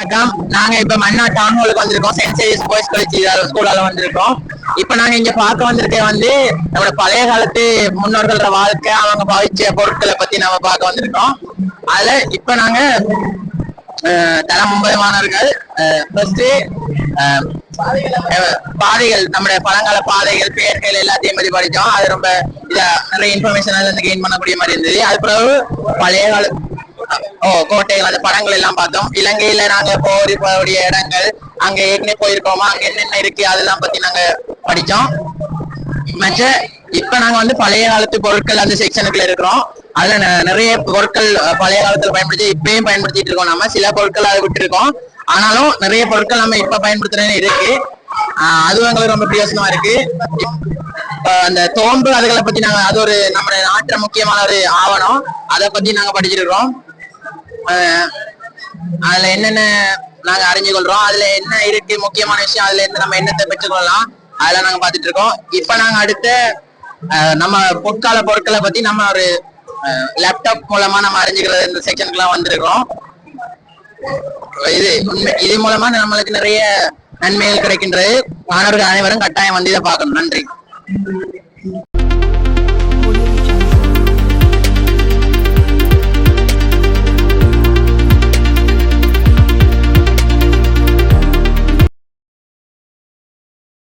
வணக்கம் நாங்க இப்ப மன்னா டவுன் வந்திருக்கோம் சென்ட் சேவிஸ் பாய்ஸ் காலேஜ் ஸ்கூலால வந்திருக்கோம். இப்ப நாங்க இங்க பார்க்க வந்திருக்கே வந்து நம்மளோட பழைய காலத்து முன்னோர்களோட வாழ்க்கை அவங்க பாவிச்ச பொருட்களை பத்தி நம்ம பார்க்க வந்திருக்கோம். அதுல இப்ப நாங்க அஹ், தரம் ஒன்பது மாணவர்கள். ஃபர்ஸ்ட் பாதைகள் நம்முடைய பழங்கால பாதைகள் பெயர்கள் எல்லாத்தையும் பற்றி படித்தோம் அது ரொம்ப இதா நிறைய இன்ஃபர்மேஷன் கெயின் பண்ணக்கூடிய மாதிரி இருந்தது. அது பிறகு பழைய கால ஓ கோட்டைகள் அந்த படங்கள் எல்லாம் பார்த்தோம். இலங்கையில நாங்க போரி போகக்கூடிய இடங்கள் அங்க ஏற்கனவே போயிருக்கோமா அங்க என்னென்ன இருக்கு அதெல்லாம் பத்தி நாங்க படிச்சோம் மற்ற இப்ப நாங்க வந்து பழைய காலத்து பொருட்கள் அந்த செக்ஷனுக்குள்ள இருக்கிறோம். அதுல நெ- நிறைய பொருட்கள் பழைய காலத்துல பயன்படுத்தி இப்பயும் பயன்படுத்திட்டு இருக்கோம் நம்ம. சில பொருட்கள் அதை விட்டுருக்கோம். ஆனாலும் நிறைய பொருட்கள் நம்ம இப்ப பயன்படுத்துறேன்னு இருக்கு. ஆஹ் அதுவும் எங்களுக்கு ரொம்ப பிரயோசனமா இருக்கு. அந்த தோம்பு அதுகளை பத்தி நாங்க அது ஒரு நம்ம நாட்டு முக்கியமான ஒரு ஆவணம். அதை பத்தி நாங்க படிச்சிருக்கிறோம். அதுல என்னென்ன நாங்க அறிஞ்சு கொள்றோம் அதுல என்ன இருக்கு முக்கியமான விஷயம் அதுல இருந்து நம்ம என்னத்தை பெற்றுக்கொள்ளலாம் அதெல்லாம் நாங்க பாத்துட்டு இருக்கோம். இப்ப நாங்க அடுத்த நம்ம பொற்கால பொருட்களை பத்தி நம்ம ஒரு லேப்டாப் மூலமா நம்ம அறிஞ்சுக்கிறது இந்த செக்ஷனுக்குலாம் வந்திருக்கிறோம். இது உண்மை இது மூலமா நம்மளுக்கு நிறைய நன்மைகள் கிடைக்கின்றது. மாணவர்கள் அனைவரும் கட்டாயம் வந்து இதை பார்க்கணும். நன்றி.